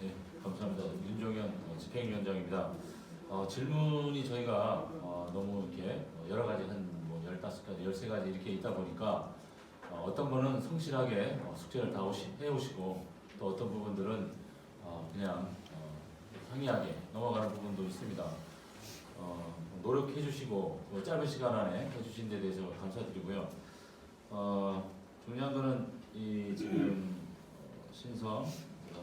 네, 감사합니다. 윤종현 어, 집행위원장입니다. 어, 질문이 저희가 어, 너무 이렇게 어, 여러 가지 한뭐 15가지, 13가지 이렇게 있다 보니까 어, 어떤 분은 성실하게 어, 숙제를 다 오시, 해오시고 또 어떤 부분들은 어, 그냥 어, 상이하게 넘어가는 부분도 있습니다. 어, 노력해 주시고 또 짧은 시간 안에 해주신 데 대해서 감사드리고요. 어, 중요한 거는 이 지금 어, 신성,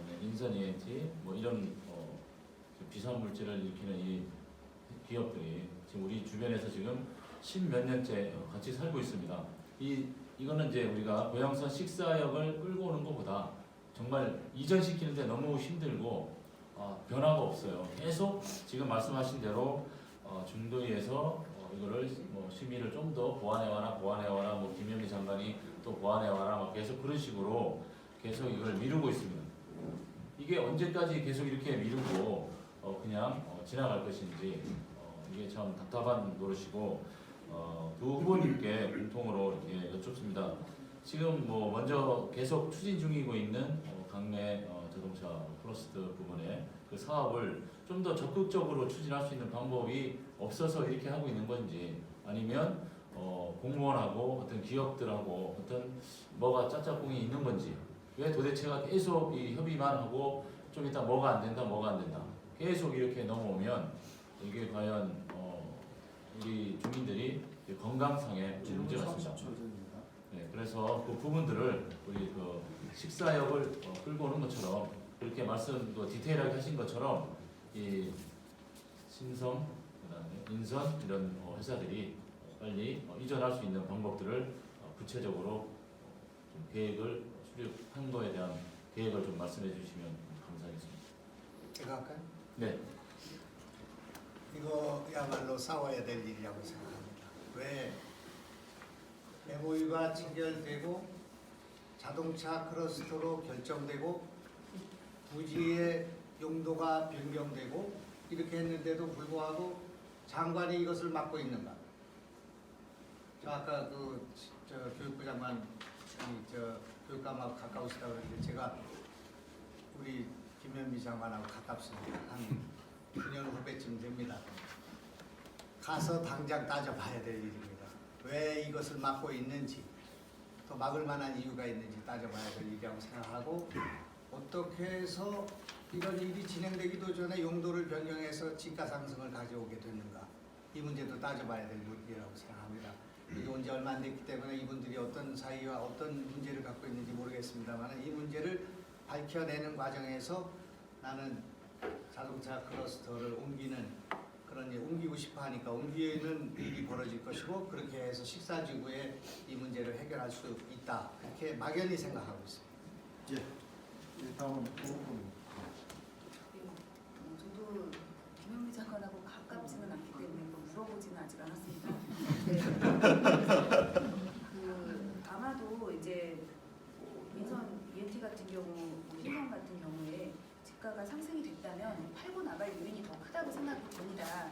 그다음에 인선 ENT 뭐 이런 어, 비상 물질을 일으키는 이 기업들이 지금 우리 주변에서 지금 십몇 년째 어, 같이 살고 있습니다. 이 이거는 이제 우리가 고양선 식사역을 끌고 오는 것보다 정말 이전시키는데 너무 힘들고 어, 변화가 없어요. 계속 지금 말씀하신 대로 어, 중도에서 어, 이거를 뭐 심의를 좀 더 보완해와라 보완해와라 뭐 김현미 장관이 또 보완해와라 막 계속 그런 식으로 계속 이걸 미루고 있습니다. 이게 언제까지 계속 이렇게 미루고 어, 그냥 어, 지나갈 것인지 어, 이게 참 답답한 노릇이고 어, 두 후보님께 공통으로 이렇게 여쭙습니다. 지금 뭐 먼저 계속 추진 중이고 있는 어, 강내 어, 자동차 플러스트 부분의 그 사업을 좀 더 적극적으로 추진할 수 있는 방법이 없어서 이렇게 하고 있는 건지 아니면 어, 공무원하고 어떤 기업들하고 어떤 뭐가 짝짝꿍이 있는 건지 왜 도대체가 계속 이 협의만 하고 좀 이따 뭐가 안 된다 뭐가 안 된다 계속 이렇게 넘어오면 이게 과연 어, 우리 주민들이 건강상에 문제가 있습니다. 네, 그래서 그 부분들을 우리 그 식사역을 어, 끌고 오는 것처럼 그렇게 말씀도 디테일하게 하신 것처럼 이 신성 그다음에 인선 이런 어, 회사들이 빨리 어, 이전할 수 있는 방법들을 어, 구체적으로 어, 좀 계획을 수립한 거에 대한 계획을 좀 말씀해 주시면 감사하겠습니다. 제가 할까요? 네, 이거야말로 싸워야 될 일이라고 생각합니다. 왜 MOU가 체결되고 자동차 클러스터로 결정되고 부지의 용도가 변경되고 이렇게 했는데도 불구하고 장관이 이것을 맡고 있는가? 저 아까 그 저 교육부 장관 이저 교육감하고 가까우시다고 그랬는데 제가 우리 김현미 장관하고 가깝습니다. 한 9년 후배쯤 됩니다. 가서 당장 따져봐야 될 일입니다. 왜 이것을 막고 있는지, 또 막을 만한 이유가 있는지 따져봐야 될 일이라고 생각하고 어떻게 해서 이런 일이 진행되기도 전에 용도를 변경해서 지가 상승을 가져오게 됐는가 이 문제도 따져봐야 될 일이라고 생각합니다. 이게 온지 얼마 안 됐기 때문에 이분들이 어떤 사이와 어떤 문제를 갖고 있는지 모르겠습니다만 이 문제를 밝혀내는 과정에서 나는 자동차 클러스터를 옮기는 그런 일 옮기고 싶어 하니까 옮기는 일이 벌어질 것이고 그렇게 해서 식사지구에 이 문제를 해결할 수 있다 이렇게 막연히 생각하고 있습니다. 예. 예, 다음 부분. 어, 저도 김현미 장관하고 가깝지는 않기 때문에 뭐 물어보지는 아직 않았습니다. 네. 그 아마도 이제 민선 ENT 같은 경우, 뭐 희망 같은 경우에 집가가 상승이 됐다면 팔고 나갈 요인이 더 크다고 생각이 듭니다.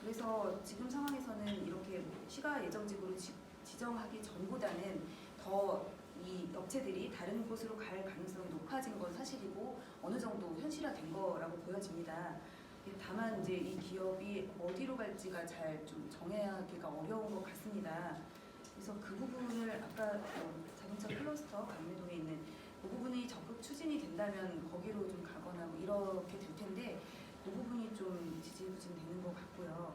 그래서 지금 상황에서는 이렇게 시가 예정지구로 지, 지정하기 전보다는 더 이 업체들이 다른 곳으로 갈 가능성이 높아진 건 사실이고 어느 정도 현실화된 거라고 보여집니다. 다만 이제 이 기업이 어디로 갈지가 잘 좀 정하기가 어려운 것 같습니다. 그래서 그 부분을 아까 어, 자동차 클러스터 강매동에 있는 그 부분이 적극 추진이 된다면 거기로 좀 가거나 뭐 이렇게 될 텐데 그 부분이 좀 지지부진 되는 것 같고요.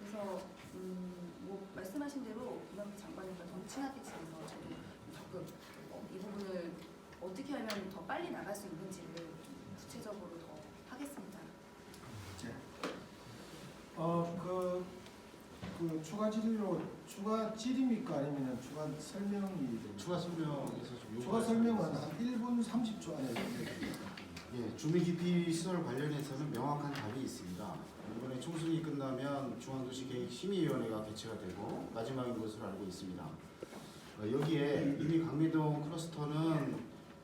그래서 음, 뭐 말씀하신 대로 김학의 장관님과 더 친하게 지내서 저도 적극 어, 이 부분을 어떻게 하면 더 빨리 나갈 수 있는지를 좀 구체적으로 더 하겠습니다. 예. 어, 그, 그 추가 질의로 추가 질의입니까 아니면 추가 설명이 됩니까? 추가 설명에서 좀 추가 요구할 설명은 수한 있어요. 1분 30초 안에. 예, 주민 기피 시설 관련해서는 명확한 답이 있습니다. 이번에 총선이 끝나면 중앙도시계획 심의위원회가 개최가 되고 마지막인 것으로 알고 있습니다. 어, 여기에 이미 강미동 클러스터는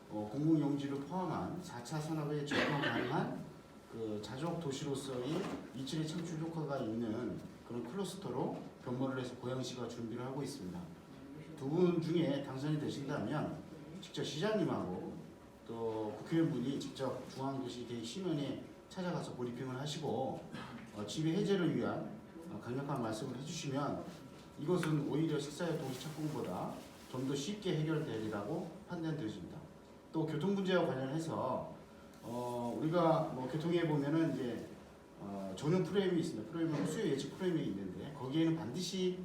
어, 공공용지를 포함한 4차 산업에 적용 가능한 그 자족 도시로서의 이층의 창출 효과가 있는 그런 클러스터로 변모를 해서 고양시가 준비를 하고 있습니다. 두 분 중에 당선이 되신다면 직접 시장님하고 또또 국회의원분이 직접 중앙도시 계획심의원에 찾아가서 브리핑을 하시고 어, 지배 해제를 위한 어, 강력한 말씀을 해주시면 이것은 오히려 식사의 동시 착공보다 좀 더 쉽게 해결되리라고 판단되어집니다. 또 교통 문제와 관련해서 어, 우리가 뭐 교통에 보면은 이제 어, 전용 프레임이 있습니다. 프레임은 수요 예측 프레임이 있는데 거기에는 반드시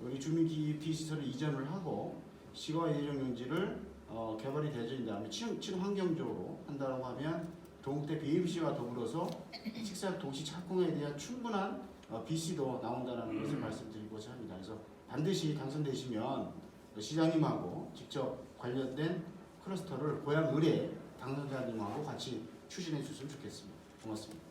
우리 주민기피 시설을 이전을 하고 시가 예정 용지를 어, 개발이 되어진 다음에 친, 친환경적으로 한다고 하면 동국대 BMC와 더불어서 식사 도시 착공에 대한 충분한 어, BC도 나온다는 것을 말씀드리고자 합니다. 그래서 반드시 당선되시면 시장님하고 직접 관련된 클러스터를 고향 의뢰 당선자님하고 같이 추진해 주셨으면 좋겠습니다. 고맙습니다.